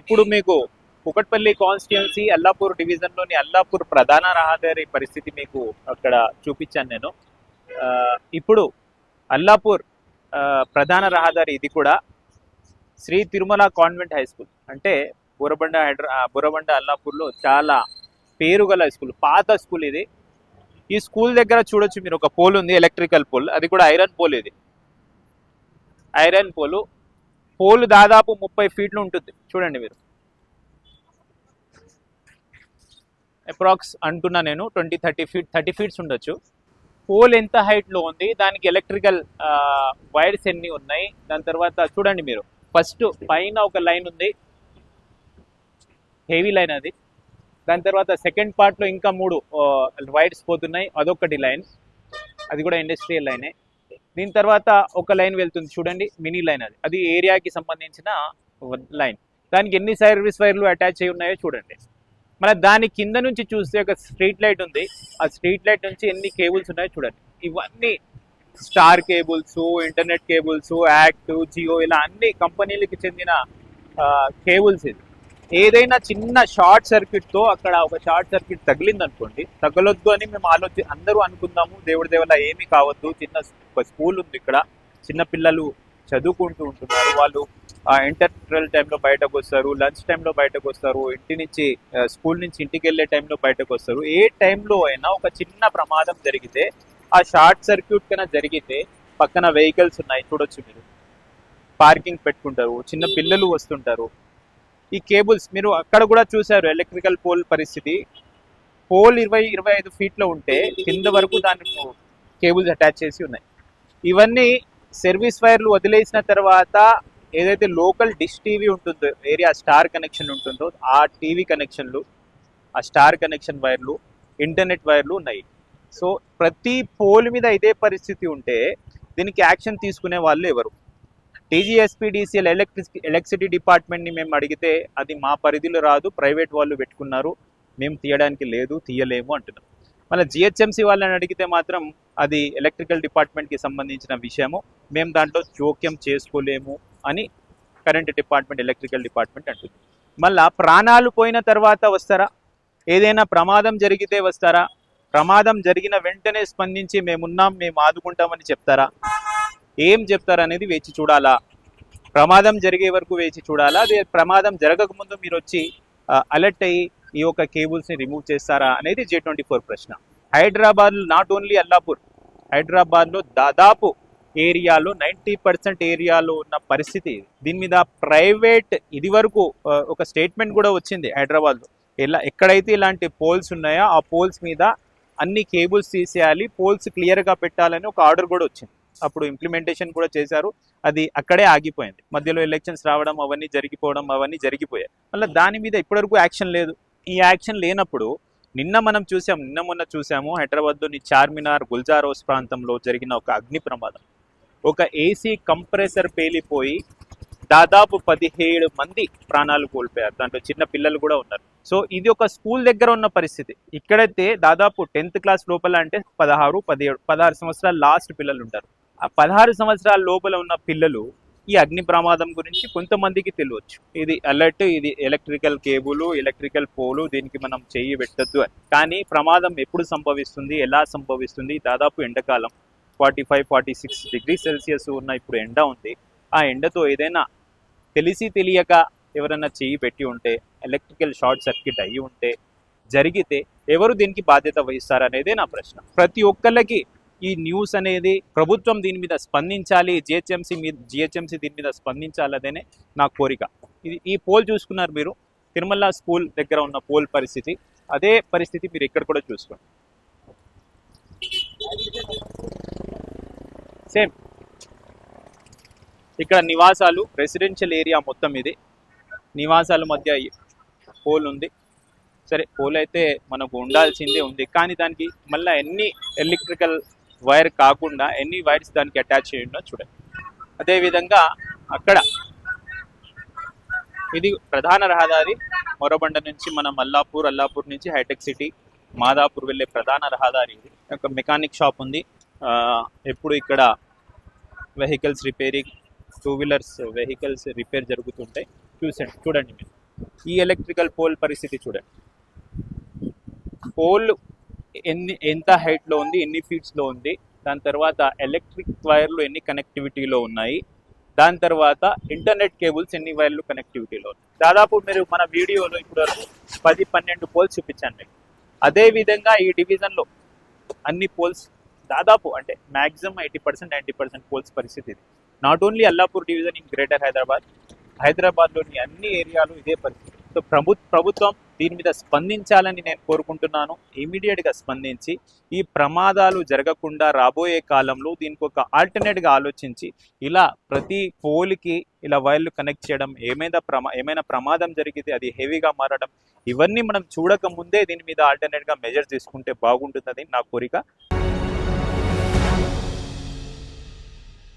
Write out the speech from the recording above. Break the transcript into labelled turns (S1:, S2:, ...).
S1: ఇప్పుడు మీకు కుకట్పల్లి కాన్స్టిట్యున్సీ అల్లాపూర్ డివిజన్లోని అల్లాపూర్ ప్రధాన రహదారి పరిస్థితి మీకు అక్కడ చూపించాను నేను. ఇప్పుడు అల్లాపూర్ ప్రధాన రహదారి ఇది కూడా Shri Tirumala convent high school అంటే బురబండ హైడ్రా బురబండ అల్లాపూర్లో చాలా పేరుగల స్కూల్ పాత స్కూల్ ఇది. ఈ స్కూల్ దగ్గర చూడొచ్చు మీరు ఒక పోల్ ఉంది ఎలక్ట్రికల్ పోల్ అది కూడా ఐరన్ పోల్ ఇది. ఐరన్ పోలు పోల్ దాదాపు ముప్పై ఫీట్లు ఉంటుంది. చూడండి మీరు. అప్రాక్స్ అంటున్నా నేను twenty thirty feet thirty feets ఉండొచ్చు. పోల్ ఎంత హైట్లో ఉంది? దానికి ఎలక్ట్రికల్ వైర్స్ ఎన్ని ఉన్నాయి? దాని తర్వాత చూడండి మీరు. ఫస్ట్ పైన ఒక లైన్ ఉంది. హెవీ లైన్ అది. దాని తర్వాత సెకండ్ పార్ట్లో ఇంకా మూడు వైర్స్ పోతున్నాయి. అదొకటి లైన్. అది కూడా ఇండస్ట్రియల్ లైనే దీని తర్వాత ఒక లైన్ వెళ్తుంది చూడండి మినీ లైన్ అది. అది ఏరియాకి సంబంధించిన లైన్. దానికి ఎన్ని సర్వీస్ వైర్లు అటాచ్ అయి ఉన్నాయో చూడండి. మన దాని కింద నుంచి చూస్తే ఒక స్ట్రీట్ లైట్ ఉంది. ఆ స్ట్రీట్ లైట్ నుంచి ఎన్ని కేబుల్స్ ఉన్నాయో చూడండి. ఇవన్నీ star cables internet cables ACT Jio ఇలా అన్ని కంపెనీలకి చెందిన కేబుల్స్ ఇది. ఏదైనా చిన్న షార్ట్ సర్క్యూట్తో అక్కడ ఒక షార్ట్ సర్క్యూట్ తగిలింది అనుకోండి తగలొద్దు అని మేము ఆలోచి అందరూ అనుకుందాము దేవుడి దేవుళ్ళ ఏమీ కావద్దు చిన్న ఒక స్కూల్ ఉంది ఇక్కడ చిన్న పిల్లలు చదువుకుంటూ ఉంటున్నారు వాళ్ళు ఇంటర్వెల్ టైంలో బయటకు వస్తారు లంచ్ టైంలో బయటకు వస్తారు ఇంటి నుంచి స్కూల్ నుంచి ఇంటికి వెళ్ళే టైంలో బయటకు వస్తారు ఏ టైంలో అయినా ఒక చిన్న ప్రమాదం జరిగితే ఆ షార్ట్ సర్క్యూట్ కన్నా జరిగితే పక్కన వెహికల్స్ ఉన్నాయి చూడొచ్చు మీరు. పార్కింగ్ పెట్టుకుంటారు చిన్న పిల్లలు వస్తుంటారు ఈ కేబుల్స్ మీరు అక్కడ కూడా చూశారు ఎలక్ట్రికల్ పోల్ పరిస్థితి. పోల్ ఇరవై ఇరవై ఐదు ఫీట్లో ఉంటే కింద వరకు దానికి కేబుల్స్ అటాచ్ చేసి ఉన్నాయి. ఇవన్నీ సర్వీస్ వైర్లు వదిలేసిన తర్వాత ఏదైతే లోకల్ డిష్ టీవీ ఉంటుందో ఏరియా స్టార్ కనెక్షన్ ఉంటుందో ఆ టీవీ కనెక్షన్లు ఆ స్టార్ కనెక్షన్ వైర్లు ఇంటర్నెట్ వైర్లు ఉన్నాయి. సో ప్రతి పోల్ మీద ఇదే పరిస్థితి ఉంటే దీనికి యాక్షన్ తీసుకునే వాళ్ళు ఎవరు? టీజీఎస్పీడీసీఎల్ ఎలక్ట్రిసి ఎలక్ట్రిసిటీ డిపార్ట్మెంట్ని మేము అడిగితే అది మా పరిధిలో రాదు ప్రైవేట్ వాళ్ళు పెట్టుకున్నారు మేము తీయడానికి లేదు తీయలేము అంటున్నాం. మళ్ళీ జిహెచ్ఎంసీ వాళ్ళని అడిగితే మాత్రం అది ఎలక్ట్రికల్ డిపార్ట్మెంట్కి సంబంధించిన విషయము మేము దాంట్లో జోక్యం చేసుకోలేము అని కరెంట్ డిపార్ట్మెంట్ ఎలక్ట్రికల్ డిపార్ట్మెంట్ అంటుంది. మళ్ళా ప్రాణాలు పోయిన తర్వాత వస్తారా? ఏదైనా ప్రమాదం జరిగితే వస్తారా? ప్రమాదం జరిగిన వెంటనే స్పందించి మేమున్నాం మేము ఆదుకుంటామని చెప్తారా? ఏం చెప్తారనేది వేచి చూడాలా? ప్రమాదం జరిగే వరకు వేచి చూడాలా? అదే ప్రమాదం జరగక ముందు మీరు వచ్చి అలర్ట్ అయ్యి ఈ యొక్క కేబుల్స్ని రిమూవ్ చేస్తారా అనేది జే ట్వంటీ ఫోర్ ప్రశ్న. హైదరాబాద్ నాట్ ఓన్లీ అల్లాపూర్ హైదరాబాద్లో దాదాపు ఏరియాలో నైంటీ పర్సెంట్ ఏరియాలో ఉన్న పరిస్థితి దీని మీద ప్రైవేట్ ఇది వరకు ఒక స్టేట్మెంట్ కూడా వచ్చింది హైదరాబాద్లో. ఎలా ఎక్కడైతే ఇలాంటి పోల్స్ ఉన్నాయో ఆ పోల్స్ మీద అన్ని కేబుల్స్ తీసేయాలి పోల్స్ క్లియర్గా పెట్టాలని ఒక ఆర్డర్ కూడా వచ్చింది. అప్పుడు ఇంప్లిమెంటేషన్ కూడా చేశారు. అది అక్కడే ఆగిపోయింది. మధ్యలో ఎలక్షన్స్ రావడం అవన్నీ జరిగిపోవడం అవన్నీ జరిగిపోయాయి. మళ్ళీ దాని మీద ఇప్పటివరకు యాక్షన్ లేదు. ఈ యాక్షన్ లేనప్పుడు నిన్న మనం చూసాం నిన్న మొన్న చూసాము హైదరాబాద్లోని చార్మినార్ గుల్జార్ హౌస్ ప్రాంతంలో జరిగిన ఒక అగ్ని ప్రమాదం. ఒక ఏసీ కంప్రెసర్ పేలిపోయి దాదాపు పదిహేడు మంది ప్రాణాలు కోల్పోయారు. దాంట్లో చిన్న పిల్లలు కూడా ఉన్నారు. సో ఇది ఒక స్కూల్ దగ్గర ఉన్న పరిస్థితి. ఇక్కడైతే దాదాపు టెన్త్ క్లాస్ లోపల అంటే పదహారు పదిహేడు పదహారు సంవత్సరాల లాస్ట్ పిల్లలు ఉంటారు. పదహారు సంవత్సరాల లోపల ఉన్న పిల్లలు ఈ అగ్ని ప్రమాదం గురించి కొంతమందికి తెలియవచ్చు ఇది అలర్ట్ ఇది ఎలక్ట్రికల్ కేబుల్ ఎలక్ట్రికల్ పోలు దీనికి మనం చెయ్యి పెట్టద్దు అని. కానీ ప్రమాదం ఎప్పుడు సంభవిస్తుంది ఎలా సంభవిస్తుంది దాదాపు ఎండాకాలం forty five forty six degree Celsius ఉన్న ఇప్పుడు ఎండ ఉంది. ఆ ఎండతో ఏదైనా తెలిసి తెలియక ఎవరైనా చెయ్యి పెట్టి ఉంటే ఎలక్ట్రికల్ షార్ట్ సర్క్యూట్ అయ్యి ఉంటే జరిగితే ఎవరు దీనికి బాధ్యత వహిస్తారనేదే నా ప్రశ్న. ప్రతి ఒక్కళ్ళకి ఈ న్యూస్ అనేది ప్రభుత్వం దీని మీద స్పందించాలి జిహెచ్ఎంసీ మీద జిహెచ్ఎంసీ దీని మీద స్పందించాలనే నా కోరిక. ఇది ఈ పోల్ చూసుకున్నారు మీరు తిరుమల స్కూల్ దగ్గర ఉన్న పోల్ పరిస్థితి. అదే పరిస్థితి మీరు ఇక్కడ కూడా చూసుకోండి. సేమ్ ఇక్కడ నివాసాలు రెసిడెన్షియల్ ఏరియా మొత్తం ఇది. నివాసాల మధ్య పోల్ ఉంది. సరే పోల్ అయితే మనకు ఉండాల్సిందే ఉంది. కానీ దానికి మళ్ళీ ఎన్ని ఎలక్ట్రికల్ వైర్ కాకుండా ఎన్ని వైర్స్ దానికి అటాచ్ చేయండో చూడండి. అదేవిధంగా అక్కడ ఇది ప్రధాన రహదారి. మొరబండ నుంచి మన మల్లాపూర్ అల్లాపూర్ నుంచి హైటెక్ సిటీ మాదాపూర్ వెళ్ళే ప్రధాన రహదారి ఇది. ఒక మెకానిక్ షాప్ ఉంది. ఎప్పుడు ఇక్కడ vehicles repairing two wheelers vehicles repair జరుగుతుంటాయి చూసండి చూడండి మీరు. ఈ ఎలక్ట్రికల్ పోల్ పరిస్థితి చూడండి. పోల్ ఎన్ని ఎంత హైట్లో ఉంది ఎన్ని ఫీట్స్లో ఉంది. దాని తర్వాత ఎలక్ట్రిక్ వైర్లు ఎన్ని కనెక్టివిటీలో ఉన్నాయి. దాని తర్వాత ఇంటర్నెట్ కేబుల్స్ ఎన్ని వైర్లు కనెక్టివిటీలో ఉన్నాయి. దాదాపు మీరు మన వీడియోలో ఇప్పుడు వరకు పది పన్నెండు పోల్స్ చూపించాను మీకు. అదే విధంగా ఈ డివిజన్లో అన్ని పోల్స్ దాదాపు అంటే maximum eighty percent ninety percent poles పరిస్థితి ఇది. Not only Allapur division in greater Hyderabad హైదరాబాద్లోని అన్ని ఏరియాలు ఇదే పరిస్థితి. సో ప్రభు ప్రభుత్వం దీని మీద స్పందించాలని నేను కోరుకుంటున్నాను. ఇమీడియట్గా స్పందించి ఈ ప్రమాదాలు జరగకుండా రాబోయే కాలంలో దీనికి ఒక ఆల్టర్నేట్గా ఆలోచించి ఇలా ప్రతి పోల్కి ఇలా వైర్లు కనెక్ట్ చేయడం ఏమైనా ప్రమా ఏమైనా ప్రమాదం జరిగితే అది హెవీగా మారడం ఇవన్నీ మనం చూడక ముందే దీని మీద ఆల్టర్నేట్గా మెజర్స్ తీసుకుంటే బాగుంటుందని నా కోరిక.